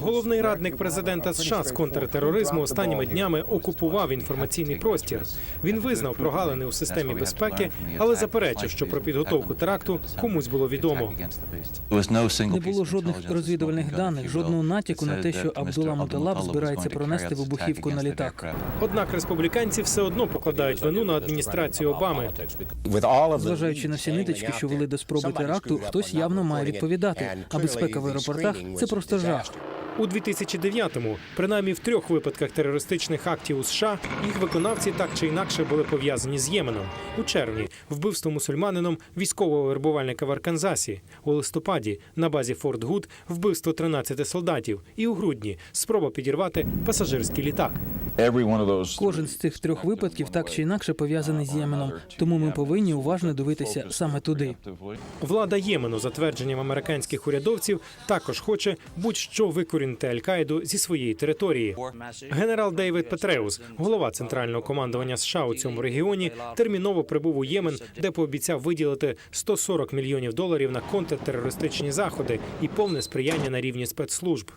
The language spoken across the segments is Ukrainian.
Головний радник президента США з контртероризму останніми днями окупував інформаційний простір. Він визнав прогалини у системі безпеки, але заперечив, що про підготовку теракту комусь було відомо. Не було жодних розвідувальних даних, жодного натяку на те, що Абдулла Муталаб збирається пронести вибухівку на літак. Однак республіканці все одно покладають вину на адміністрацію Обами. Зважаючи на всі ниточки, що вели до спроби теракту, хтось явно має відповідати. А безпека в аеропортах це просто жах. У 2009-му, принаймні в трьох випадках терористичних актів у США, їх виконавці так чи інакше були пов'язані з Єменом. У червні вбивство мусульманином військового вербувальника в Арканзасі. У листопаді на базі Форт Гуд вбивство 13 солдатів. І у грудні спроба підірвати пасажирський літак. Кожен з цих трьох випадків так чи інакше пов'язаний з Єменом, тому ми повинні уважно дивитися саме туди. Влада Ємену, за твердженням американських урядовців, також хоче будь-що викорінити Аль-Каїду зі своєї території. Генерал Дейвід Петреус, голова центрального командування США у цьому регіоні, терміново прибув у Ємен, де пообіцяв виділити 140 мільйонів доларів на контртерористичні заходи і повне сприяння на рівні спецслужб.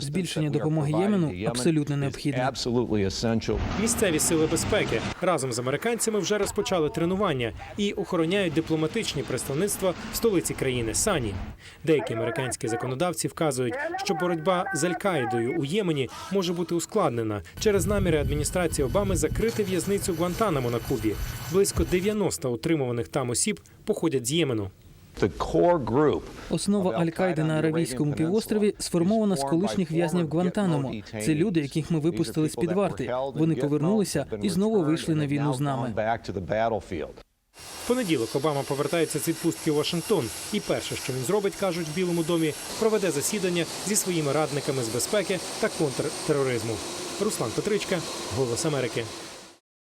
Збільшення допомоги Ємену абсолютно необхідне. Місцеві сили безпеки разом з американцями вже розпочали тренування і охороняють дипломатичні представництва в столиці країни Сані. Деякі американські законодавці вказують, що боротьба з Аль-Каїдою у Ємені може бути ускладнена через наміри адміністрації Обами закрити в'язницю Гуантанамо на Кубі. Близько 90 утримуваних там осіб походять з Ємену. Основа Аль-Каїди на Аравійському півострові сформована з колишніх в'язнів Гвантанамо. Це люди, яких ми випустили з під варти. Вони повернулися і знову вийшли на війну з нами. В понеділок Обама повертається з відпустки у Вашингтон, і перше, що він зробить, кажуть в Білому домі, проведе засідання зі своїми радниками з безпеки та контртероризму. Руслан Петричка, Голос Америки.